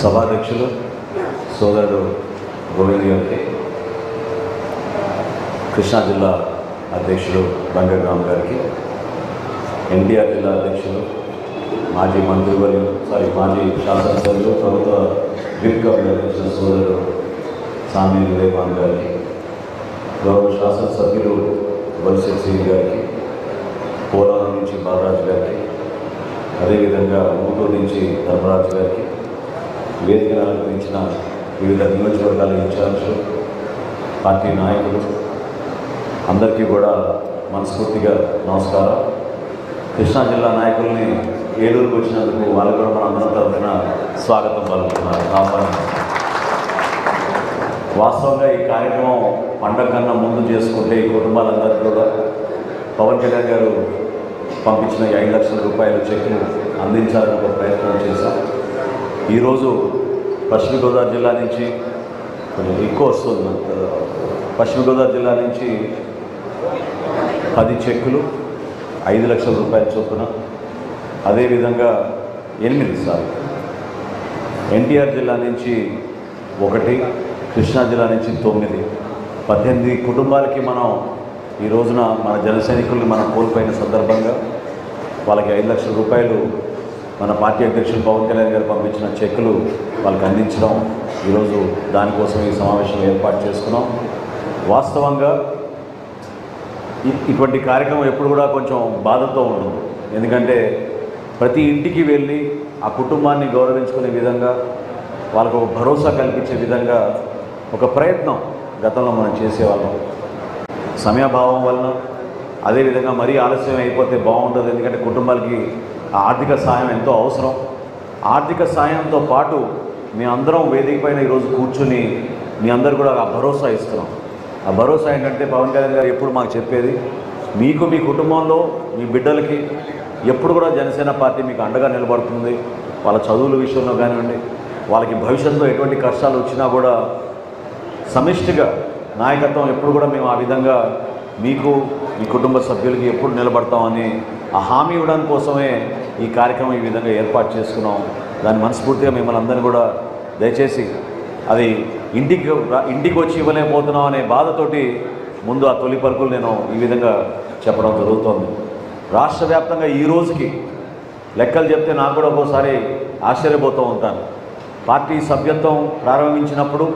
సభాధ్యక్షులు సోదరుడు గోవింద్ గారికి కృష్ణా జిల్లా అధ్యక్షులు బంగగ్రామ్ గారికి ఎన్టీఆర్ జిల్లా అధ్యక్షులు మాజీ మంత్రివర్యులు సారీ మాజీ శాసనసభ్యులు ప్రభుత్వ విప్ కమిటీ అధ్యక్షులు సోదరుడు సామి వివేకాన్ గారికి గౌరవ శాసనసభ్యులు వలిసెట్ సింగ్ గారికి పోలవరం నుంచి బాలరాజు గారికి అదేవిధంగా ఊటూరు నుంచి ధర్మరాజు గారికి వేదికను అలంకరించిన వివిధ నియోజకవర్గాల ఇన్ఛార్జులు పార్టీ నాయకులు అందరికీ కూడా మనస్ఫూర్తిగా నమస్కారం. కృష్ణా జిల్లా నాయకుల్ని ఏలూరుకు వచ్చినందుకు వాళ్ళు కూడా మన అందరం తరఫున స్వాగతం పలుకుతున్నారు. ఆహ్వానం వాస్తవంగా ఈ కార్యక్రమం పండగ కన్నా ముందు చేసుకుంటే ఈ కుటుంబాలందరికీ కూడా పవన్ కళ్యాణ్ గారు పంపించిన ఐదు లక్షల రూపాయల చెక్ను అందించాలని ఒక ప్రయత్నం చేశాం. ఈరోజు పశ్చిమ గోదావరి జిల్లా నుంచి కొంచెం ఎక్కువ వస్తుంది పశ్చిమ గోదావరి జిల్లా నుంచి పది చెక్కులు ఐదు లక్షల రూపాయల చొప్పున. అదేవిధంగా ఎనిమిది సార్లు. ఎన్టీఆర్ జిల్లా నుంచి ఒకటి కృష్ణా జిల్లా నుంచి తొమ్మిది. పద్దెనిమిది కుటుంబాలకి మనం ఈ రోజున మన జన సైనికుల్ని మనం కోల్పోయిన సందర్భంగా వాళ్ళకి ఐదు లక్షల రూపాయలు మన పార్టీ అధ్యక్షులు పవన్ కళ్యాణ్ గారు పంపించిన చెక్కులు వాళ్ళకి అందించడం. ఈరోజు దానికోసం ఈ సమావేశం ఏర్పాటు చేసుకున్నాం. వాస్తవంగా ఇటువంటి కార్యక్రమం ఎప్పుడు కూడా కొంచెం బాధతో ఉంటుంది ఎందుకంటే ప్రతి ఇంటికి వెళ్ళి ఆ కుటుంబాన్ని గౌరవించుకునే విధంగా వాళ్ళకు ఒక భరోసా కల్పించే విధంగా ఒక ప్రయత్నం గతంలో మనం చేసేవాళ్ళం. సమయాభావం వలన అదేవిధంగా మరీ ఆలస్యం అయిపోతే బాగుంటుంది ఎందుకంటే కుటుంబాలకి ఆర్థిక సాయం ఎంతో అవసరం. ఆర్థిక సాయంతో పాటు మీ అందరం వేదిక పైన ఈరోజు కూర్చుని మీ అందరు కూడా ఆ భరోసా ఇస్తున్నాం. ఆ భరోసా ఏంటంటే పవన్ కళ్యాణ్ గారు ఎప్పుడు మాకు చెప్పేది మీకు మీ కుటుంబంలో మీ బిడ్డలకి ఎప్పుడు కూడా జనసేన పార్టీ మీకు అండగా నిలబడుతుంది. వాళ్ళ చదువుల విషయంలో కానివ్వండి వాళ్ళకి భవిష్యత్తులో ఎటువంటి కష్టాలు వచ్చినా కూడా సమిష్టిగా నాయకత్వం ఎప్పుడు కూడా మేము ఆ విధంగా మీకు మీ కుటుంబ సభ్యులకి ఎప్పుడు నిలబడతామని ఆ హామీ ఇవ్వడం కోసమే ఈ కార్యక్రమం ఈ విధంగా ఏర్పాటు చేసుకున్నాం. దాన్ని మనస్ఫూర్తిగా మిమ్మల్ని అందరినీ కూడా దయచేసి అది ఇంటికి ఇంటికి వచ్చి ఇవ్వలేకపోతున్నాం అనే బాధతోటి ముందు ఆ తొలి పలుకులు నేను ఈ విధంగా చెప్పడం జరుగుతోంది. రాష్ట్ర వ్యాప్తంగా ఈ రోజుకి లెక్కలు చెప్తే నాకు కూడా ఒక్కోసారి ఆశ్చర్యపోతూ ఉంటాను. పార్టీ సభ్యత్వం ప్రారంభించినప్పుడు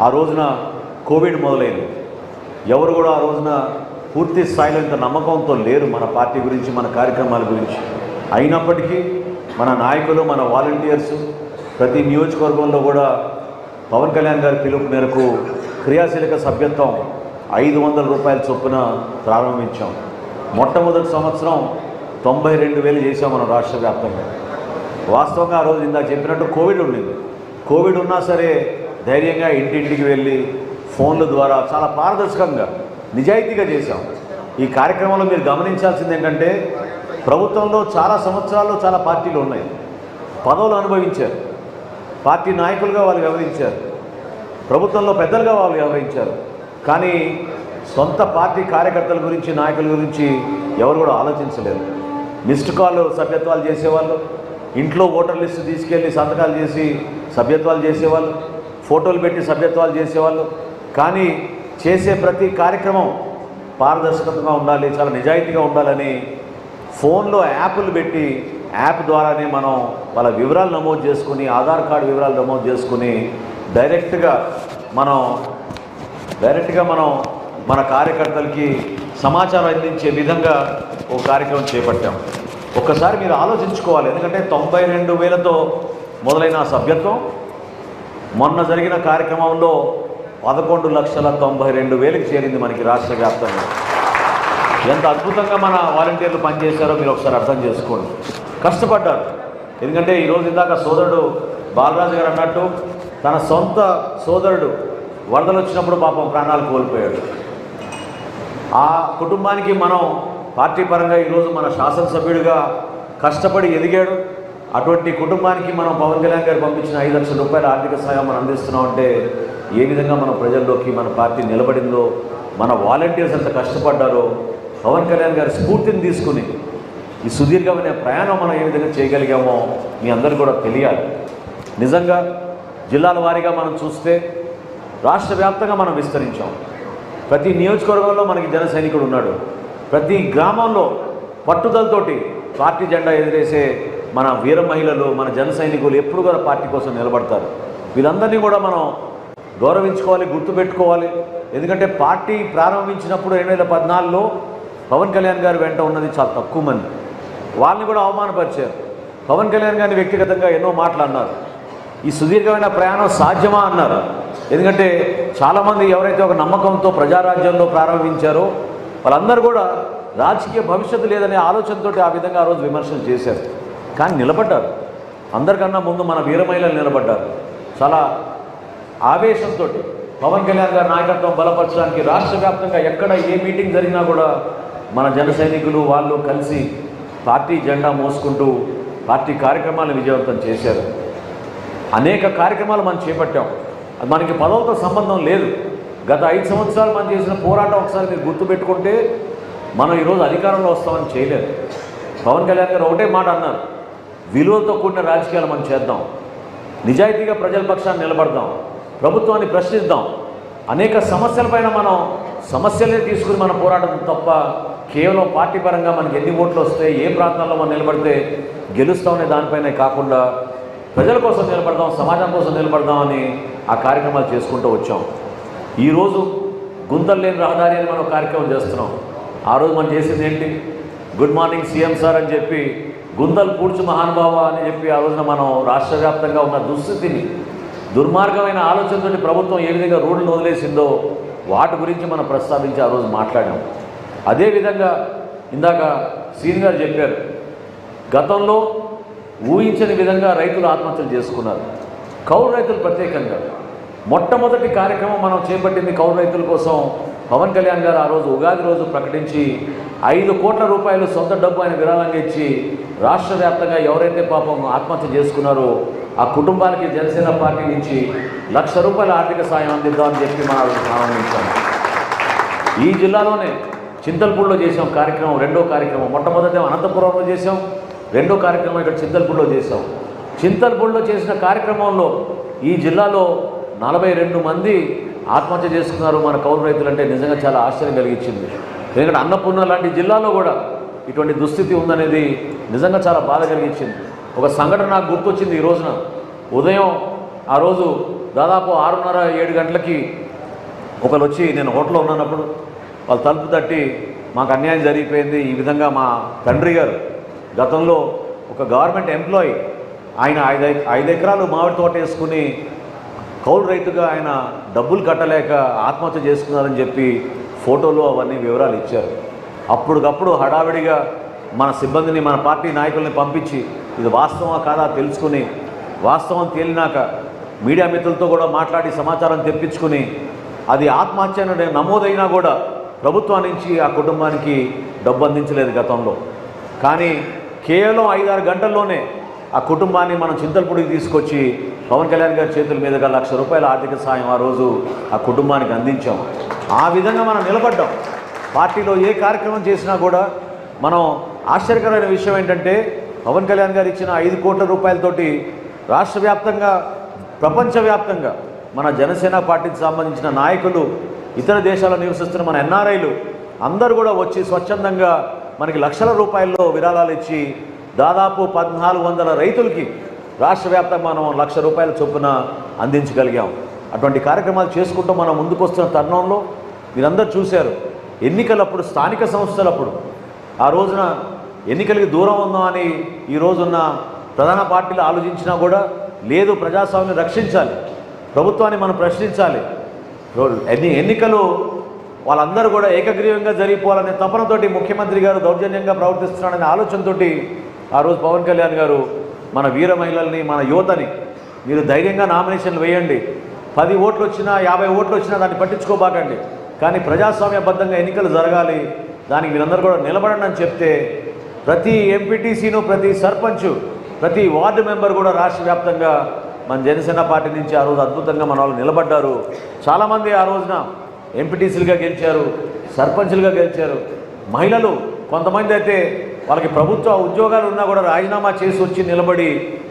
ఆ రోజున కోవిడ్ మొదలైంది. ఎవరు కూడా ఆ రోజున పూర్తి స్థాయిలో ఇంత నమ్మకంతో లేరు మన పార్టీ గురించి మన కార్యక్రమాల గురించి. అయినప్పటికీ మన నాయకులు మన వాలంటీర్స్ ప్రతి నియోజకవర్గంలో కూడా పవన్ కళ్యాణ్ గారి పిలుపు మేరకు క్రియాశీలక సభ్యత్వం ఐదు వందల రూపాయల చొప్పున ప్రారంభించాం. మొట్టమొదటి సంవత్సరం తొంభై రెండు వేలు చేసాం మనం రాష్ట్ర వ్యాప్తంగా. వాస్తవంగా ఆ రోజు ఇందాక చెప్పినట్టు కోవిడ్ ఉండింది. కోవిడ్ ఉన్నా సరే ధైర్యంగా ఇంటింటికి వెళ్ళి ఫోన్ల ద్వారా చాలా పారదర్శకంగా నిజాయితీగా చేశాం. ఈ కార్యక్రమంలో మీరు గమనించాల్సింది ఏంటంటే ప్రభుత్వంలో చాలా సంవత్సరాల్లో చాలా పార్టీలు ఉన్నాయి. పదవులు అనుభవించారు. పార్టీ నాయకులుగా వాళ్ళు వ్యవహరించారు. ప్రభుత్వంలో పెద్దలుగా వాళ్ళు వ్యవహరించారు. కానీ సొంత పార్టీ కార్యకర్తల గురించి నాయకుల గురించి ఎవరు కూడా ఆలోచించలేరు మిస్డ్ కాల్ సభ్యత్వాలు చేసేవాళ్ళు ఇంట్లో ఓటర్ లిస్టు తీసుకెళ్ళి సంతకాలు చేసి సభ్యత్వాలు చేసేవాళ్ళు ఫోటోలు పెట్టి సభ్యత్వాలు చేసేవాళ్ళు. కానీ చేసే ప్రతి కార్యక్రమం పారదర్శకంగా ఉండాలి చాలా నిజాయితీగా ఉండాలని ఫోన్లో యాప్లు పెట్టి యాప్ ద్వారానే మనం వాళ్ళ వివరాలు నమోదు చేసుకుని ఆధార్ కార్డు వివరాలు నమోదు చేసుకుని డైరెక్ట్గా మనం డైరెక్ట్గా మనం మన కార్యకర్తలకి సమాచారం అందించే విధంగా ఒక కార్యక్రమం చేపట్టాం. ఒక్కసారి మీరు ఆలోచించుకోవాలి ఎందుకంటే తొంభై రెండు వేలతో మొదలైన సభ్యత్వం మొన్న జరిగిన కార్యక్రమంలో పదకొండు లక్షల తొంభై రెండు వేలకు చేరింది మనకి రాష్ట్ర వ్యాప్తంగా. ఎంత అద్భుతంగా మన వాలంటీర్లు పనిచేశారో మీరు ఒకసారి అర్థం చేసుకోండి. కష్టపడ్డారు. ఎందుకంటే ఈరోజు ఇందాక సోదరుడు బాలరాజు గారు అన్నట్టు తన సొంత సోదరుడు వరదలు వచ్చినప్పుడు పాపం ప్రాణాలు కోల్పోయాడు. ఆ కుటుంబానికి మనం పార్టీ పరంగా ఈరోజు మన శాసనసభ్యుడిగా కష్టపడి ఎదిగాడు. అటువంటి కుటుంబానికి మనం పవన్ కళ్యాణ్ గారు పంపించిన ఐదు లక్షల రూపాయల ఆర్థిక సహాయం మనం అందిస్తున్నాం అంటే ఏ విధంగా మన ప్రజల్లోకి మన పార్టీ నిలబడిందో మన వాలంటీర్స్ ఎంత కష్టపడ్డారో పవన్ కళ్యాణ్ గారి స్ఫూర్తిని తీసుకుని ఈ సుదీర్ఘమైన ప్రయాణం మనం ఏ విధంగా చేయగలిగామో మీ అందరికీ కూడా తెలియాలి. నిజంగా జిల్లాల వారీగా మనం చూస్తే రాష్ట్ర వ్యాప్తంగా మనం విస్తరించాం. ప్రతి నియోజకవర్గంలో మనకి జన సైనికుడు ఉన్నాడు. ప్రతి గ్రామంలో పట్టుదలతోటి పార్టీ జెండా ఎదిరేసే మన వీర మహిళలు మన జన సైనికులు ఎప్పుడు కూడా పార్టీ కోసం నిలబడతారు. వీళ్ళందరినీ కూడా మనం గౌరవించుకోవాలి గుర్తుపెట్టుకోవాలి. ఎందుకంటే పార్టీ ప్రారంభించినప్పుడు రెండు వేల పద్నాలుగులో పవన్ కళ్యాణ్ గారు వెంట ఉన్నది చాలా తక్కువ మంది. వాళ్ళని కూడా అవమానపరిచారు. పవన్ కళ్యాణ్ గారిని వ్యక్తిగతంగా ఎన్నో మాటలు అన్నారు. ఈ సుదీర్ఘమైన ప్రయాణం సాధ్యమా అన్నారు. ఎందుకంటే చాలామంది ఎవరైతే ఒక నమ్మకంతో ప్రజారాజ్యంలో ప్రారంభించారో వాళ్ళందరూ కూడా రాజకీయ భవిష్యత్తు లేదనే ఆలోచనతో ఆ విధంగా ఆ రోజు విమర్శలు చేశారు. కానీ నిలబడ్డారు. అందరికన్నా ముందు మన వీర మహిళలు నిలబడ్డారు. చాలా ఆవేశంతో పవన్ కళ్యాణ్ గారి నాయకత్వం బలపరచడానికి రాష్ట్ర వ్యాప్తంగా ఎక్కడ ఏ మీటింగ్ జరిగినా కూడా మన జన సైనికులు వాళ్ళు కలిసి పార్టీ జెండా మోసుకుంటూ పార్టీ కార్యక్రమాలను విజయవంతం చేశారు. అనేక కార్యక్రమాలు మనం చేపట్టాం. అది మనకి పదవులతో సంబంధం లేదు. గత ఐదు సంవత్సరాలు మనం చేసిన పోరాటం ఒకసారి మీరు గుర్తుపెట్టుకుంటే మనం ఈరోజు అధికారంలో వస్తామని చేయలేదు. పవన్ కళ్యాణ్ గారు ఒకటే మాట అన్నారు. విలువలతో కూడిన రాజకీయాలు మనం చేద్దాం. నిజాయితీగా ప్రజల పక్షాన్ని నిలబడదాం. ప్రభుత్వాన్ని ప్రశ్నిద్దాం. అనేక సమస్యలపైన మనం సమస్యలే తీసుకుని మన పోరాటం తప్ప కేవలం పార్టీ పరంగా మనకి ఎన్ని ఓట్లు వస్తే ఏ ప్రాంతాల్లో మనం నిలబడితే గెలుస్తామనే దానిపైనే కాకుండా ప్రజల కోసం నిలబడదాం సమాజం కోసం నిలబడదాం అని ఆ కార్యక్రమాలు చేసుకుంటూ వచ్చాం. ఈరోజు గుంతలు లేని రహదారి అని మనం కార్యక్రమం చేస్తున్నాం. ఆ రోజు మనం చేసింది ఏంటి? గుడ్ మార్నింగ్ సీఎం సార్ అని చెప్పి గుంతలు పూడ్చు మహానుభావ అని చెప్పి ఆ రోజున మనం రాష్ట్ర వ్యాప్తంగా ఉన్న దుస్థితిని దుర్మార్గమైన ఆలోచనతోటి ప్రభుత్వం ఏ విధంగా రోడ్లు వదిలేసిందో వాటి గురించి మనం ప్రస్తావించి ఆ రోజు మాట్లాడాం అదేవిధంగా ఇందాక సీన్ గారు చెప్పారు గతంలో ఊహించని విధంగా రైతులు ఆత్మహత్యలు చేసుకున్నారు. కౌలు రైతులు ప్రత్యేకంగా. మొట్టమొదటి కార్యక్రమం మనం చేపట్టింది కౌలు రైతుల కోసం పవన్ కళ్యాణ్ గారు ఆ రోజు ఉగాది రోజు ప్రకటించి ఐదు కోట్ల రూపాయలు సొంత డబ్బు ఆయన విరాళంగా ఇచ్చి రాష్ట్ర వ్యాప్తంగా ఎవరైతే పాపం ఆత్మహత్య చేసుకున్నారో ఆ కుటుంబానికి జనసేన పార్టీ నుంచి లక్ష రూపాయల ఆర్థిక సాయం అందిద్దామని చెప్పి మనం ప్రారంభించాము ఈ జిల్లాలోనే చింతల్పూడిలో చేసాం కార్యక్రమం రెండో కార్యక్రమం. మొట్టమొదటి అనంతపురంలో చేసాం రెండో కార్యక్రమం ఇక్కడ చింతల్పూడిలో చేసాం. చింతల్పూడిలో చేసిన కార్యక్రమంలో ఈ జిల్లాలో నలభై రెండు మంది ఆత్మహత్య చేసుకున్నారు మన కౌలు రైతులు అంటే నిజంగా చాలా ఆశ్చర్యం కలిగించింది. ఎందుకంటే అన్నపూర్ణ లాంటి జిల్లాలో కూడా ఇటువంటి దుస్థితి ఉందనేది నిజంగా చాలా బాధ కలిగించింది. ఒక సంఘటన నాకు గుర్తొచ్చింది ఈ రోజున. ఉదయం ఆ రోజు దాదాపు ఆరున్నర ఏడు గంటలకి ఒకరు వచ్చి నేను హోటల్లో ఉన్నప్పుడు వాళ్ళు తలుపు తట్టి మాకు అన్యాయం జరిగిపోయింది. ఈ విధంగా మా తండ్రి గారు గతంలో ఒక గవర్నమెంట్ ఎంప్లాయీ ఆయన ఐదు ఐదు ఎకరాలు మామిడి తోట వేసుకుని కౌలు రైతుగా ఆయన డబ్బులు కట్టలేక ఆత్మహత్య చేసుకున్నారని చెప్పి ఫోటోలు అవన్నీ వివరాలు ఇచ్చారు. అప్పటికప్పుడు హడావిడిగా మన సిబ్బందిని మన పార్టీ నాయకుల్ని పంపించి ఇది వాస్తవమా కాదా తెలుసుకుని వాస్తవం తేలినాక మీడియా మిత్రులతో కూడా మాట్లాడి సమాచారం తెప్పించుకుని అది ఆత్మహత్య నమోదైనా కూడా ప్రభుత్వం నుంచి ఆ కుటుంబానికి డబ్బు అందించలేదు గతంలో. కానీ కేవలం ఐదారు గంటల్లోనే ఆ కుటుంబాన్ని మనం చింతలపూడికి తీసుకొచ్చి పవన్ కళ్యాణ్ గారి చేతుల మీదుగా లక్ష రూపాయల ఆర్థిక సాయం ఆ రోజు ఆ కుటుంబానికి అందించాం. ఆ విధంగా మనం నిలబడ్డాం. పార్టీలో ఏ కార్యక్రమం చేసినా కూడా మనం ఆశ్చర్యకరమైన విషయం ఏంటంటే పవన్ కళ్యాణ్ గారు ఇచ్చిన ఐదు కోట్ల రూపాయలతోటి రాష్ట్ర వ్యాప్తంగా ప్రపంచవ్యాప్తంగా మన జనసేన పార్టీకి సంబంధించిన నాయకులు ఇతర దేశాల్లో నివసిస్తున్న మన ఎన్ఆర్ఐలు అందరూ కూడా వచ్చి స్వచ్ఛందంగా మనకి లక్షల రూపాయల్లో విరాళాలు ఇచ్చి దాదాపు పద్నాలుగు వందల రైతులకి రాష్ట్ర వ్యాప్తంగా మనం లక్ష రూపాయల చొప్పున అందించగలిగాం. అటువంటి కార్యక్రమాలు చేసుకుంటూ మనం ముందుకు వస్తున్న తరుణంలో మీరందరూ చూశారు ఎన్నికలప్పుడు స్థానిక సంస్థలప్పుడు ఆ రోజున ఎన్నికలకి దూరం ఉందాం అని ఈ రోజున్న ప్రధాన పార్టీలు ఆలోచించినా కూడా లేదు ప్రజాస్వామ్యం రక్షించాలి. ప్రభుత్వాన్ని మనం ప్రశ్నించాలి. ఎన్ని ఎన్నికలు వాళ్ళందరూ కూడా ఏకగ్రీవంగా జరిగిపోవాలనే తపనతోటి ముఖ్యమంత్రి గారు దౌర్జన్యంగా ప్రవర్తిస్తున్నాడనే ఆలోచనతోటి ఆ రోజు పవన్ కళ్యాణ్ గారు మన వీర మహిళల్ని మన యువతని మీరు ధైర్యంగా నామినేషన్లు వేయండి. పది ఓట్లు వచ్చినా యాభై ఓట్లు వచ్చినా దాన్ని పట్టించుకోబాకండి. కానీ ప్రజాస్వామ్యబద్ధంగా ఎన్నికలు జరగాలి. దానికి మీరందరూ కూడా నిలబడండి అని చెప్తే ప్రతి ఎంపీటీసీను ప్రతి సర్పంచ్ ప్రతి వార్డు మెంబర్ కూడా రాష్ట్ర వ్యాప్తంగా మన జనసేన పార్టీ నుంచి ఆ రోజు అద్భుతంగా మన వాళ్ళు నిలబడ్డారు. చాలామంది ఆ రోజున ఎంపీటీసీలుగా గెలిచారు సర్పంచ్లుగా గెలిచారు. మహిళలు కొంతమంది అయితే వాళ్ళకి ప్రభుత్వ ఉద్యోగాలు ఉన్నా కూడా రాజీనామా చేసి వచ్చి నిలబడి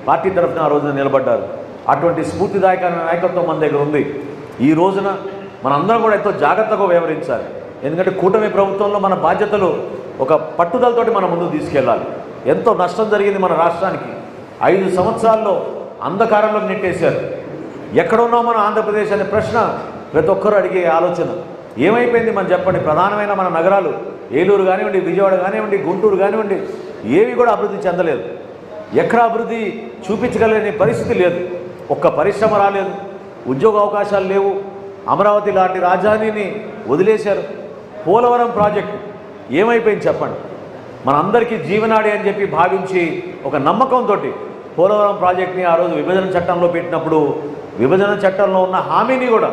పార్టీ తరఫున ఆ రోజున నిలబడ్డారు. అటువంటి స్ఫూర్తిదాయకమైన నాయకత్వం మన దగ్గర ఉంది. ఈ రోజున మనందరం కూడా ఎంతో జాగ్రత్తగా వ్యవహరించాలి. ఎందుకంటే కూటమి ప్రభుత్వంలో మన బాధ్యతలు ఒక పట్టుదలతోటి మనం ముందుకు తీసుకెళ్ళాలి. ఎంతో నష్టం జరిగింది మన రాష్ట్రానికి. ఐదు సంవత్సరాల్లో అంధకారంలో నెట్టేశారు. ఎక్కడ ఉన్నాం మన ఆంధ్రప్రదేశ్ అనే ప్రశ్న ప్రతి ఒక్కరూ అడిగే ఆలోచన. ఏమైపోయింది మనం చెప్పండి. ప్రధానమైన మన నగరాలు ఏలూరు కానివ్వండి విజయవాడ కానివ్వండి గుంటూరు కానివ్వండి ఏవి కూడా అభివృద్ధి చెందలేదు. ఎక్కడ అభివృద్ధి చూపించగలిగే పరిస్థితి లేదు. ఒక్క పరిశ్రమ రాలేదు. ఉద్యోగ అవకాశాలు లేవు. అమరావతి లాంటి రాజధానిని వదిలేశారు. పోలవరం ప్రాజెక్టు. ఏమైపోయింది చెప్పండి. మనందరికీ జీవనాడి అని చెప్పి భావించి ఒక నమ్మకంతో పోలవరం ప్రాజెక్ట్ని ఆ రోజు విభజన చట్టంలో పెట్టినప్పుడు విభజన చట్టంలో ఉన్న హామీని కూడా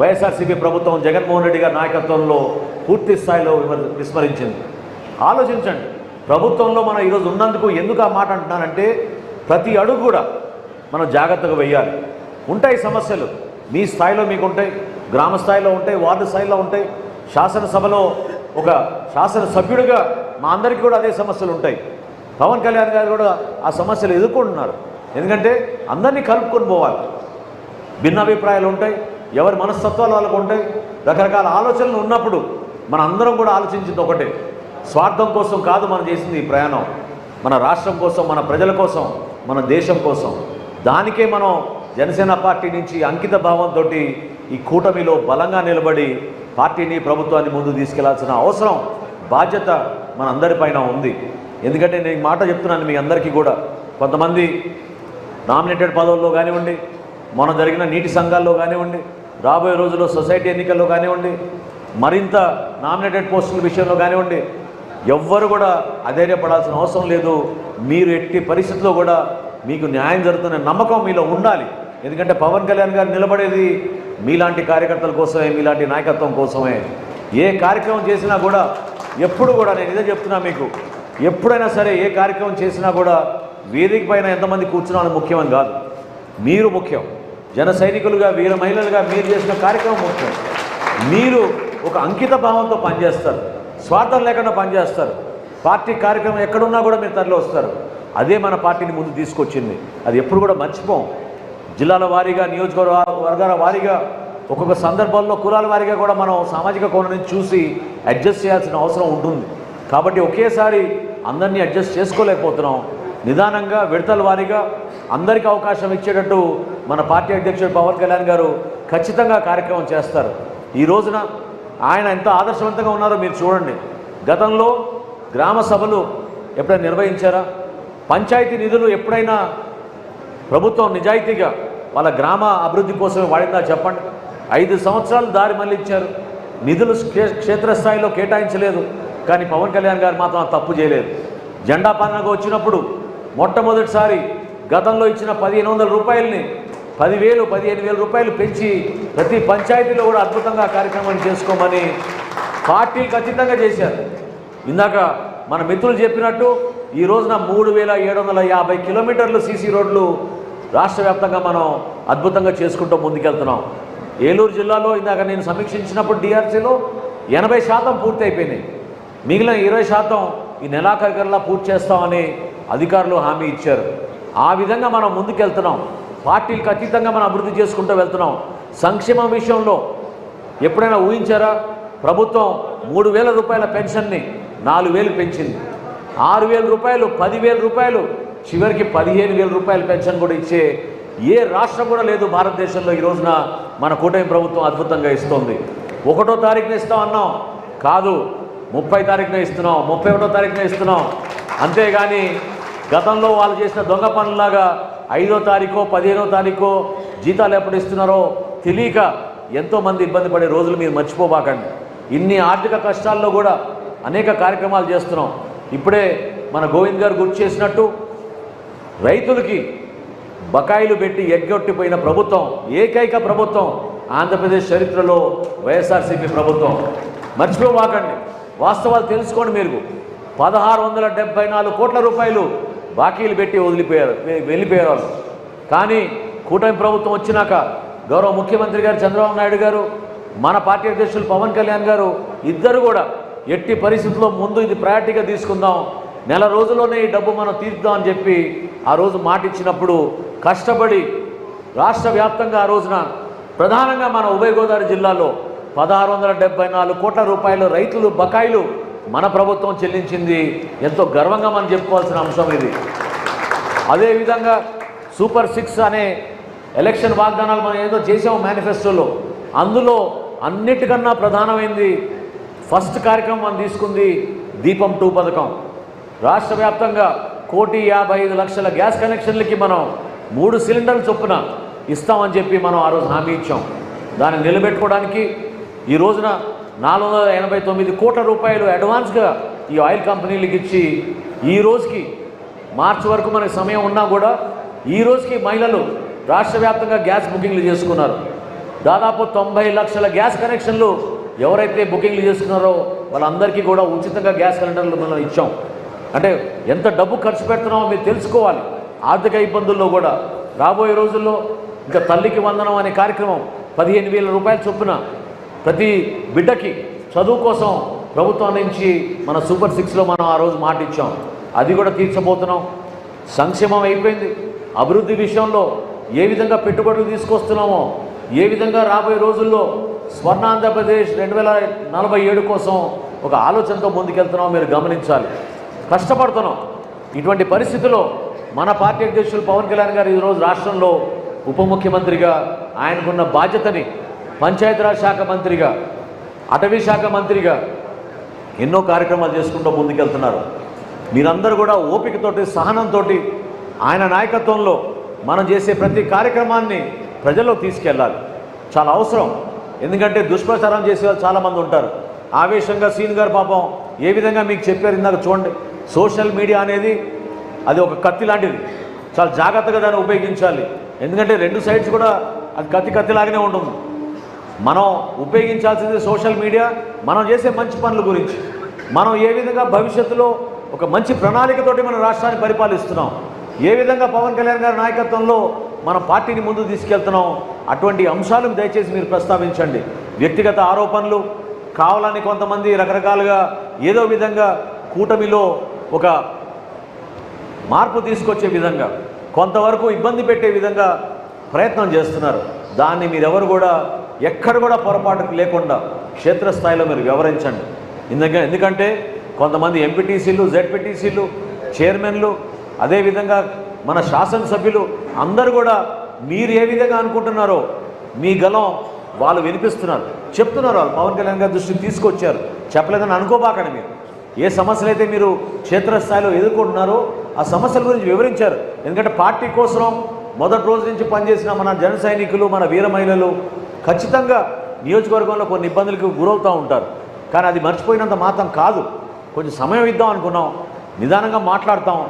వైఎస్ఆర్సీపీ ప్రభుత్వం జగన్మోహన్ రెడ్డి గారి నాయకత్వంలో పూర్తి స్థాయిలో విస్మరించింది. ఆలోచించండి. ప్రభుత్వంలో మనం ఈరోజు ఉన్నందుకు ఎందుకు ఆ మాట అంటున్నానంటే ప్రతి అడుగు కూడా మనం జాగ్రత్తగా వెయ్యాలి ఉంటాయి సమస్యలు. మీ స్థాయిలో మీకు ఉంటాయి గ్రామ స్థాయిలో ఉంటాయి వార్డు స్థాయిలో ఉంటాయి. శాసనసభలో ఒక శాసనసభ్యుడిగా మా అందరికీ కూడా అదే సమస్యలు ఉంటాయి. పవన్ కళ్యాణ్ గారు కూడా ఆ సమస్యలు ఎదుర్కొంటున్నారు. ఎందుకంటే అందరినీ కలుపుకొని పోవాలి. భిన్నాభిప్రాయాలు ఉంటాయి ఎవరి మనస్తత్వాలు వాళ్ళకు ఉంటాయి రకరకాల ఆలోచనలు ఉన్నప్పుడు మన అందరం కూడా ఆలోచించింది ఒకటే. స్వార్థం కోసం కాదు మనం చేసింది ఈ ప్రయాణం. మన రాష్ట్రం కోసం మన ప్రజల కోసం మన దేశం కోసం. దానికే మనం జనసేన పార్టీ నుంచి అంకిత భావంతో ఈ కూటమిలో బలంగా నిలబడి పార్టీని ప్రభుత్వాన్ని ముందు తీసుకెళ్ళాల్సిన అవసరం బాధ్యత మన అందరిపైన ఉంది. ఎందుకంటే నేను మాట చెప్తున్నాను మీ అందరికీ కూడా. కొంతమంది నామినేటెడ్ పదవుల్లో కానివ్వండి మొన్న జరిగిన నీటి సంఘాల్లో కానివ్వండి రాబోయే రోజుల్లో సొసైటీ ఎన్నికల్లో కానివ్వండి మరింత నామినేటెడ్ పోస్టుల విషయంలో కానివ్వండి ఎవ్వరు కూడా అధైర్యపడాల్సిన అవసరం లేదు. మీరు ఎట్టి పరిస్థితుల్లో కూడా మీకు న్యాయం జరుగుతున్న నమ్మకం మీలో ఉండాలి. ఎందుకంటే పవన్ కళ్యాణ్ గారు నిలబడేది మీలాంటి కార్యకర్తల కోసమే మీలాంటి నాయకత్వం కోసమే ఏ కార్యక్రమం చేసినా కూడా ఎప్పుడు కూడా నేను ఇదే చెప్తున్నా మీకు ఎప్పుడైనా సరే ఏ కార్యక్రమం చేసినా కూడా వేదిక పైన ఎంతమంది కూర్చున్నాను ముఖ్యమని కాదు. మీరు ముఖ్యం. జన సైనికులుగా వీర మహిళలుగా మీరు చేసిన కార్యక్రమం ముఖ్యం. మీరు ఒక అంకిత భావంతో పనిచేస్తారు. స్వార్థం లేకుండా పనిచేస్తారు. పార్టీ కార్యక్రమం ఎక్కడున్నా కూడా మీరు తరలి వస్తారు. అదే మన పార్టీని ముందు తీసుకొచ్చింది. అది ఎప్పుడు కూడా మర్చిపోం. జిల్లాల వారీగా నియోజకవర్గ వర్గాల వారీగా ఒక్కొక్క సందర్భంలో కులాల వారీగా కూడా మనం సామాజిక కోణం చూసి అడ్జస్ట్ చేయాల్సిన అవసరం ఉంటుంది. కాబట్టి ఒకేసారి అందరినీ అడ్జస్ట్ చేసుకోలేకపోతున్నాం. నిదానంగా విడతల వారీగా అందరికీ అవకాశం ఇచ్చేటట్టు మన పార్టీ అధ్యక్షుడు పవన్ కళ్యాణ్ గారు ఖచ్చితంగా కార్యక్రమం చేస్తారు. ఈ రోజున ఆయన ఎంత ఆదర్శవంతంగా ఉన్నారో మీరు చూడండి. గతంలో గ్రామ సభలు ఎప్పుడైనా నిర్వహించారా? పంచాయతీ నిధులు ఎప్పుడైనా ప్రభుత్వం నిజాయితీగా వాళ్ళ గ్రామ అభివృద్ధి కోసమే వాడిందా చెప్పండి. ఐదు సంవత్సరాలు దారి మళ్ళించారు నిధులు క్షేత్రస్థాయిలో కేటాయించలేదు. కానీ పవన్ కళ్యాణ్ గారు మాత్రం తప్పు చేయలేదు. జెండా పాలనకు వచ్చినప్పుడు మొట్టమొదటిసారి గతంలో ఇచ్చిన పదిహేను వందల రూపాయలని పదివేలు పదిహేను వేల రూపాయలు పెంచి ప్రతి పంచాయతీలో కూడా అద్భుతంగా కార్యక్రమం చేసుకోమని పార్టీలు ఖచ్చితంగా చేశారు. ఇందాక మన మిత్రులు చెప్పినట్టు ఈ రోజున మూడు వేల ఏడు వందల యాభై కిలోమీటర్లు సీసీ రోడ్లు రాష్ట్ర వ్యాప్తంగా మనం అద్భుతంగా చేసుకుంటూ ముందుకెళ్తున్నాం. ఏలూరు జిల్లాలో ఇందాక నేను సమీక్షించినప్పుడు డిఆర్సీలో ఎనభై శాతం పూర్తి అయిపోయినాయి మిగిలిన ఇరవై శాతం ఈ నెలాఖరికల్లా పూర్తి చేస్తామని అధికారులు హామీ ఇచ్చారు. ఆ విధంగా మనం ముందుకెళ్తున్నాం. పార్టీలకు అతీతంగా మనం అభివృద్ధి చేసుకుంటూ వెళ్తున్నాం. సంక్షేమం విషయంలో ఎప్పుడైనా ఊహించారా? ప్రభుత్వం మూడు వేల రూపాయల పెన్షన్ని నాలుగు వేలు పెంచింది. ఆరు వేల రూపాయలు పదివేల రూపాయలు చివరికి పదిహేను వేల రూపాయల పెన్షన్ కూడా ఇచ్చే ఏ రాష్ట్రం కూడా లేదు భారతదేశంలో ఈ రోజున మన కూటమి ప్రభుత్వం అద్భుతంగా ఇస్తోంది. ఒకటో తారీఖున ఇస్తాం అన్నాం. కాదు ముప్పై తారీఖున ఇస్తున్నాం ముప్పై ఒకటో తారీఖున ఇస్తున్నాం. అంతేగాని గతంలో వాళ్ళు చేసిన దొంగ పనులాగా ఐదో తారీఖో పదిహేనో తారీఖో జీతాలు ఎప్పుడు ఇస్తున్నారో తెలియక ఎంతోమంది ఇబ్బంది పడే రోజులు మీరు మర్చిపోబాకండి. ఇన్ని ఆర్థిక కష్టాల్లో కూడా అనేక కార్యక్రమాలు చేస్తున్నాం. ఇప్పుడే మన గోవింద్ గారు గుర్తు చేసినట్టు రైతులకి బకాయిలు పెట్టి ఎగ్గొట్టిపోయిన ప్రభుత్వం ఏకైక ప్రభుత్వం ఆంధ్రప్రదేశ్ చరిత్రలో వైఎస్ఆర్సీపీ ప్రభుత్వం. మర్చిపోమాకండి. వాస్తవాలు తెలుసుకోండి మీరు. పదహారు వందల డెబ్బై నాలుగు కోట్ల రూపాయలు బాకీలు పెట్టి వదిలిపోయారు వెళ్ళిపోయారు కానీ కూటమి ప్రభుత్వం వచ్చినాక గౌరవ ముఖ్యమంత్రి గారు చంద్రబాబు నాయుడు గారు మన పార్టీ అధ్యక్షులు పవన్ కళ్యాణ్ గారు ఇద్దరు కూడా ఎట్టి పరిస్థితుల్లో ముందు ఇది ప్రయారిటీగా తీసుకుందాం నెల రోజుల్లోనే ఈ డబ్బు మనం తీర్చుదాం అని చెప్పి ఆ రోజు మాట ఇచ్చినప్పుడు కష్టపడి రాష్ట్ర వ్యాప్తంగా ఆ రోజున ప్రధానంగా మన ఉభయ గోదావరి జిల్లాలో పదహారు వందల డెబ్బై నాలుగు కోట్ల రూపాయలు రైతులు బకాయిలు మన ప్రభుత్వం చెల్లించింది. ఎంతో గర్వంగా మనం చెప్పుకోవాల్సిన అంశం ఇది. అదేవిధంగా సూపర్ సిక్స్ అనే ఎలక్షన్ వాగ్దానాలు మనం ఏదో చేసాము మేనిఫెస్టోలో. అందులో అన్నిటికన్నా ప్రధానమైంది ఫస్ట్ కార్యక్రమం మనం తీసుకుంది దీపం టూ పథకం. రాష్ట్ర వ్యాప్తంగా కోటి యాభై ఐదు లక్షల గ్యాస్ కనెక్షన్లకి మనం మూడు సిలిండర్లు చొప్పున ఇస్తామని చెప్పి మనం ఆ రోజు హామీ ఇచ్చాం. దాన్ని నిలబెట్టుకోవడానికి ఈ రోజున నాలుగు వందల ఎనభై తొమ్మిది కోట్ల రూపాయలు అడ్వాన్స్గా ఈ ఆయిల్ కంపెనీలకు ఇచ్చి ఈ రోజుకి మార్చి వరకు మనకి సమయం ఉన్నా కూడా ఈ రోజుకి మహిళలు రాష్ట్ర వ్యాప్తంగా గ్యాస్ బుకింగ్లు చేసుకున్నారు. దాదాపు తొంభై లక్షల గ్యాస్ కనెక్షన్లు ఎవరైతే బుకింగ్లు చేసుకున్నారో వాళ్ళందరికీ కూడా ఉచితంగా గ్యాస్ సిలిండర్లు మనం ఇచ్చాం. అంటే ఎంత డబ్బు ఖర్చు పెడుతున్నామో మీరు తెలుసుకోవాలి. ఆర్థిక ఇబ్బందుల్లో కూడా. రాబోయే రోజుల్లో ఇంకా తల్లికి వందనం అనే కార్యక్రమం పదిహేను వేల రూపాయల చొప్పున ప్రతి బిడ్డకి చదువు కోసం ప్రభుత్వం నుంచి మన సూపర్ సిక్స్లో మనం ఆ రోజు మాట ఇచ్చాం. అది కూడా తీర్చబోతున్నాం. సంక్షేమం అయిపోయింది. అభివృద్ధి విషయంలో ఏ విధంగా పెట్టుబడులు తీసుకొస్తున్నామో ఏ విధంగా రాబోయే రోజుల్లో స్వర్ణ ఆంధ్రప్రదేశ్ రెండు వేల నలభై ఏడు కోసం ఒక ఆలోచనతో ముందుకెళ్తున్నామో మీరు గమనించాలి. కష్టపడుతున్నాం. ఇటువంటి పరిస్థితుల్లో మన పార్టీ అధ్యక్షులు పవన్ కళ్యాణ్ గారు ఈరోజు రాష్ట్రంలో ఉప ముఖ్యమంత్రిగా ఆయనకున్న బాధ్యతని పంచాయతీరాజ్ శాఖ మంత్రిగా అటవీ శాఖ మంత్రిగా ఎన్నో కార్యక్రమాలు చేసుకుంటూ ముందుకెళ్తున్నారు. మీరందరూ కూడా ఓపికతోటి సహనంతో ఆయన నాయకత్వంలో మనం చేసే ప్రతి కార్యక్రమాన్ని ప్రజల్లో తీసుకెళ్ళాలి. చాలా అవసరం. ఎందుకంటే దుష్ప్రచారం చేసే వాళ్ళు చాలామంది ఉంటారు. ఆవేశంగా సీన్ గారు పాపం ఏ విధంగా మీకు చెప్పారు ఇందాక చూడండి. సోషల్ మీడియా అనేది అది ఒక కత్తి లాంటిది. చాలా జాగ్రత్తగా దాన్ని ఉపయోగించాలి. ఎందుకంటే రెండు సైడ్స్ కూడా అది కత్తి కత్తిలాగానే ఉంటుంది. మనం ఉపయోగించాల్సింది సోషల్ మీడియా మనం చేసే మంచి పనుల గురించి. మనం ఏ విధంగా భవిష్యత్తులో ఒక మంచి ప్రణాళికతోటి మన రాష్ట్రాన్ని పరిపాలిస్తున్నాం. ఏ విధంగా పవన్ కళ్యాణ్ గారి నాయకత్వంలో మన పార్టీని ముందు తీసుకెళ్తున్నాం అటువంటి అంశాలను దయచేసి మీరు ప్రస్తావించండి. వ్యక్తిగత ఆరోపణలు కావాలని కొంతమంది రకరకాలుగా ఏదో విధంగా కూటమిలో ఒక మార్పు తీసుకొచ్చే విధంగా కొంతవరకు ఇబ్బంది పెట్టే విధంగా ప్రయత్నం చేస్తున్నారు. దాన్ని మీరెవరు కూడా ఎక్కడ కూడా పొరపాటుకు లేకుండా క్షేత్రస్థాయిలో మీరు వివరించండి. ఇందుకే ఎందుకంటే కొంతమంది ఎంపీటీసీలు జెడ్పీటీసీలు చైర్మన్లు అదేవిధంగా మన శాసనసభ్యులు అందరూ కూడా మీరు ఏ విధంగా అనుకుంటున్నారో మీ గలం వాళ్ళు వినిపిస్తున్నారు. చెప్తున్నారు వాళ్ళు. పవన్ కళ్యాణ్ గారి దృష్టికి తీసుకొచ్చారు. చెప్పలేదని అనుకోబాకండి మీరు. ఏ సమస్యలు అయితే మీరు క్షేత్రస్థాయిలో ఎదుర్కొంటున్నారో ఆ సమస్యల గురించి వివరించారు. ఎందుకంటే పార్టీ కోసం మొదటి రోజు నుంచి పనిచేసిన మన జన సైనికులు మన వీర మహిళలు ఖచ్చితంగా నియోజకవర్గంలో కొన్ని ఇబ్బందులకు గురవుతూ ఉంటారు. కానీ అది మర్చిపోయినంత మాత్రం కాదు. కొంచెం సమయం ఇద్దాం అనుకున్నాం. నిదానంగా మాట్లాడతాం.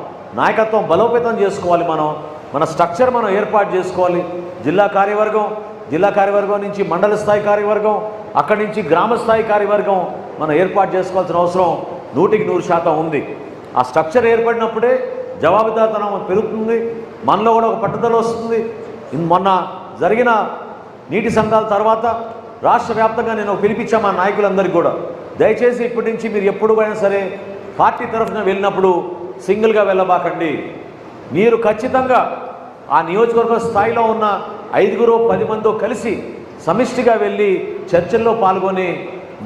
నాయకత్వం బలోపేతం చేసుకోవాలి మనం. మన స్ట్రక్చర్ మనం ఏర్పాటు చేసుకోవాలి. జిల్లా కార్యవర్గం జిల్లా కార్యవర్గం నుంచి మండల స్థాయి కార్యవర్గం అక్కడి నుంచి గ్రామ స్థాయి కార్యవర్గం మనం ఏర్పాటు చేసుకోవాల్సిన అవసరం నూటికి నూరు శాతం ఉంది. ఆ స్ట్రక్చర్ ఏర్పడినప్పుడే జవాబుదాతనం పెరుగుతుంది. మనలో కూడా ఒక పట్టుదల వస్తుంది. మొన్న జరిగిన నీటి సంఘాల తర్వాత రాష్ట్ర వ్యాప్తంగా నేను పిలిపించా మా నాయకులందరికీ కూడా. దయచేసి ఇప్పటి నుంచి మీరు ఎప్పుడు సరే పార్టీ తరఫున వెళ్ళినప్పుడు సింగిల్గా వెళ్ళబాకండి. మీరు ఖచ్చితంగా ఆ నియోజకవర్గ స్థాయిలో ఉన్న ఐదుగురు పది మందో కలిసి సమిష్టిగా వెళ్ళి చర్చల్లో పాల్గొని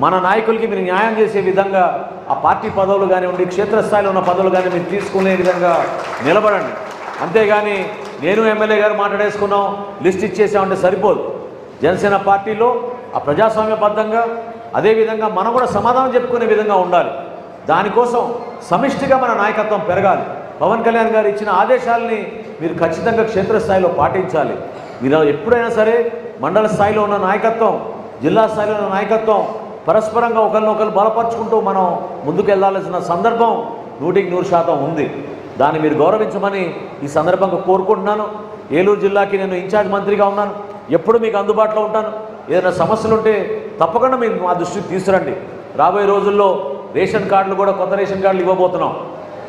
మన నాయకులకి మీరు న్యాయం చేసే విధంగా ఆ పార్టీ పదవులు కానివ్వండి క్షేత్రస్థాయిలో ఉన్న పదవులు కానీ మీరు తీసుకునే విధంగా నిలబడండి. అంతేగాని నేను ఎమ్మెల్యే గారు మాట్లాడేసుకున్నాం లిస్ట్ ఇచ్చేసామంటే సరిపోదు. జనసేన పార్టీలో ఆ ప్రజాస్వామ్యబద్ధంగా అదేవిధంగా మనం కూడా సమాధానం చెప్పుకునే విధంగా ఉండాలి. దానికోసం సమిష్టిగా మన నాయకత్వం పెరగాలి. పవన్ కళ్యాణ్ గారు ఇచ్చిన ఆదేశాలని మీరు ఖచ్చితంగా క్షేత్రస్థాయిలో పాటించాలి. మీరు ఎప్పుడైనా సరే మండల స్థాయిలో ఉన్న నాయకత్వం జిల్లా స్థాయిలో ఉన్న నాయకత్వం పరస్పరంగా ఒకరినొకరు బలపరుచుకుంటూ మనం ముందుకు వెళ్ళాల్సిన సందర్భం నూటికి నూరు శాతం ఉంది. దాన్ని మీరు గౌరవించమని ఈ సందర్భంగా కోరుకుంటున్నాను. ఏలూరు జిల్లాకి నేను ఇన్ఛార్జ్ మంత్రిగా ఉన్నాను. ఎప్పుడు మీకు అందుబాటులో ఉంటాను. ఏదైనా సమస్యలు ఉంటే తప్పకుండా మీరు మా దృష్టికి తీసుకురండి. రాబోయే రోజుల్లో రేషన్ కార్డులు కూడా కొత్త రేషన్ కార్డులు ఇవ్వబోతున్నాం.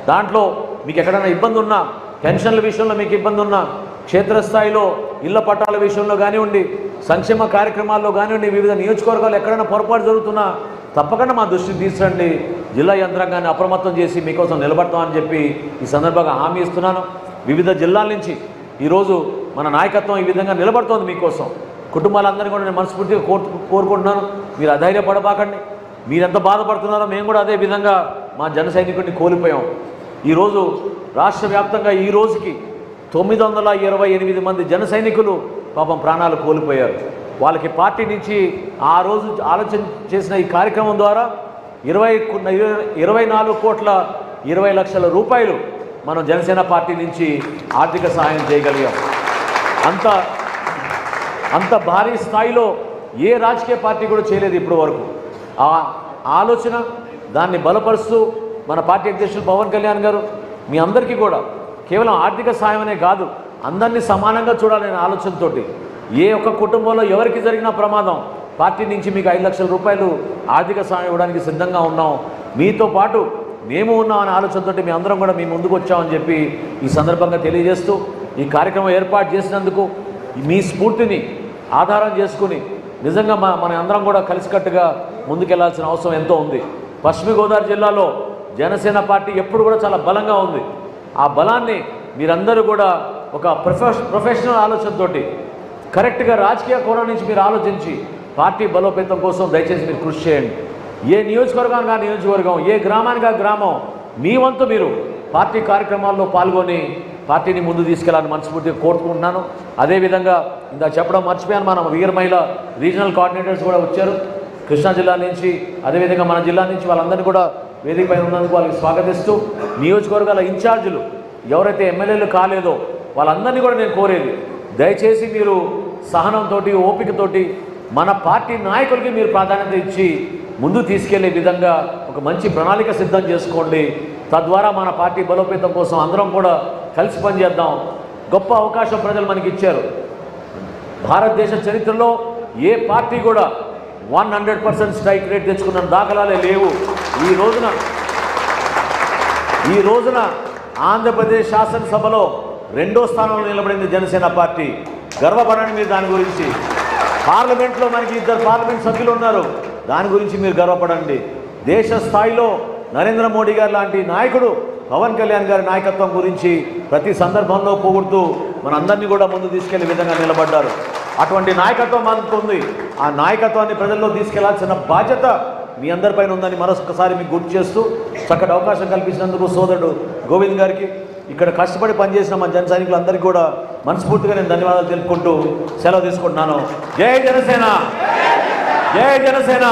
దాంట్లో మీకు ఎక్కడైనా ఇబ్బంది ఉన్నా పెన్షన్ల విషయంలో మీకు ఇబ్బంది ఉన్నా క్షేత్రస్థాయిలో ఇళ్ళ పట్టాల విషయంలో కానివ్వండి సంక్షేమ కార్యక్రమాల్లో కానివ్వండి వివిధ నియోజకవర్గాలు ఎక్కడైనా పొరపాటు జరుగుతున్నా తప్పకుండా మా దృష్టి తీసుకురండి. జిల్లా యంత్రాంగాన్ని అప్రమత్తం చేసి మీకోసం నిలబడతామని చెప్పి ఈ సందర్భంగా హామీ ఇస్తున్నాను. వివిధ జిల్లాల నుంచి ఈరోజు మన నాయకత్వం ఈ విధంగా నిలబడుతోంది మీకోసం. కుటుంబాలందరినీ కూడా నేను మనస్ఫూర్తిగా కోరు కోరుకుంటున్నాను. మీరు అధైర్యపడబాకండి. మీరెంత బాధపడుతున్నారో మేము కూడా అదే విధంగా మా జన సైనికుడిని కోల్పోయాం. ఈరోజు రాష్ట్ర వ్యాప్తంగా ఈ రోజుకి తొమ్మిది వందల ఇరవై ఎనిమిది మంది జన సైనికులు పాపం ప్రాణాలు కోల్పోయారు. వాళ్ళకి పార్టీ నుంచి ఆ రోజు ఆలోచన చేసిన ఈ కార్యక్రమం ద్వారా ఇరవై ఇరవై నాలుగు కోట్ల ఇరవై లక్షల రూపాయలు మనం జనసేన పార్టీ నుంచి ఆర్థిక సహాయం చేయగలిగాం. అంత అంత భారీ స్థాయిలో ఏ రాజకీయ పార్టీ కూడా చేయలేదు ఇప్పటి వరకు. ఆ ఆలోచన దాన్ని బలపరుస్తూ మన పార్టీ అధ్యక్షులు పవన్ కళ్యాణ్ గారు మీ అందరికీ కూడా కేవలం ఆర్థిక సాయం అనే కాదు అందరినీ సమానంగా చూడాలనే ఆలోచనతోటి ఏ ఒక్క కుటుంబంలో ఎవరికి జరిగిన ప్రమాదం పార్టీ నుంచి మీకు ఐదు లక్షల రూపాయలు ఆర్థిక సాయం ఇవ్వడానికి సిద్ధంగా ఉన్నాం. మీతో పాటు మేము ఉన్నాం అనే ఆలోచనతోటి మీ అందరం కూడా మీ ముందుకు వచ్చామని చెప్పి ఈ సందర్భంగా తెలియజేస్తూ ఈ కార్యక్రమం ఏర్పాటు చేసినందుకు మీ స్ఫూర్తిని ఆధారం చేసుకుని నిజంగా మా మన అందరం కూడా కలిసికట్టుగా ముందుకెళ్ళాల్సిన అవసరం ఎంతో ఉంది. పశ్చిమ గోదావరి జిల్లాలో జనసేన పార్టీ ఎప్పుడు కూడా చాలా బలంగా ఉంది. ఆ బలాన్ని మీరందరూ కూడా ఒక ప్రొఫెష ప్రొఫెషనల్ ఆలోచనతోటి కరెక్ట్గా రాజకీయ కోణం నుంచి మీరు ఆలోచించి పార్టీ బలోపేతం కోసం దయచేసి మీరు కృషి చేయండి. ఏ నియోజకవర్గానికి ఆ నియోజకవర్గం ఏ గ్రామానికి ఆ గ్రామం మీ వంతు మీరు పార్టీ కార్యక్రమాల్లో పాల్గొని పార్టీని ముందు తీసుకెళ్ళాలని మనస్ఫూర్తిగా కోరుకుంటున్నాను. అదేవిధంగా ఇంత చెప్పడం మర్చిపోయాను మనం వీరమహిళ రీజనల్ కోఆర్డినేటర్స్ కూడా వచ్చారు. కృష్ణా జిల్లా నుంచి అదేవిధంగా మన జిల్లా నుంచి వాళ్ళందరినీ కూడా వేదిక పైన ఉన్నందుకు వాళ్ళకి స్వాగతిస్తూ నియోజకవర్గాల ఇన్ఛార్జీలు ఎవరైతే ఎమ్మెల్యేలు కాలేదో వాళ్ళందరినీ కూడా నేను కోరేది దయచేసి మీరు సహనంతో ఓపికతోటి మన పార్టీ నాయకులకి మీరు ప్రాధాన్యత ఇచ్చి ముందు తీసుకెళ్ళే విధంగా ఒక మంచి ప్రణాళిక సిద్ధం చేసుకోండి. తద్వారా మన పార్టీ బలోపేతం కోసం అందరం కూడా కలిసి పనిచేద్దాం. గొప్ప అవకాశం ప్రజలు మనకి ఇచ్చారు. భారతదేశ చరిత్రలో ఏ పార్టీ కూడా one hundred percent strike rate తెచ్చుకున్న దాఖలాలే లేవు. ఈ రోజున ఈ రోజున ఆంధ్రప్రదేశ్ శాసనసభలో రెండో స్థానంలో నిలబడింది జనసేన పార్టీ. గర్వపడండి మీరు దాని గురించి. పార్లమెంట్లో మనకి ఇద్దరు పార్లమెంట్ సభ్యులు ఉన్నారు. దాని గురించి మీరు గర్వపడండి. దేశ స్థాయిలో నరేంద్ర మోడీ గారు లాంటి నాయకుడు పవన్ కళ్యాణ్ గారి నాయకత్వం గురించి ప్రతి సందర్భంలో పోగొడుతూ మనందరినీ కూడా ముందు తీసుకెళ్ళే విధంగా నిలబడ్డారు. అటువంటి నాయకత్వం మనకు ఉంది. ఆ నాయకత్వాన్ని ప్రజల్లో తీసుకెళ్ళాల్సిన బాధ్యత మీ అందరిపైన ఉందని మరొకసారి మీకు గుర్తు చేస్తూ చక్కటి అవకాశం కల్పించినందుకు సోదరుడు గోవింద్ గారికి ఇక్కడ కష్టపడి పనిచేసిన మన జన సైనికులందరికీ కూడా మనస్ఫూర్తిగా నేను ధన్యవాదాలు తెలుపుకుంటూ సెలవు తీసుకుంటున్నాను. జై జనసేన! జై జనసేన!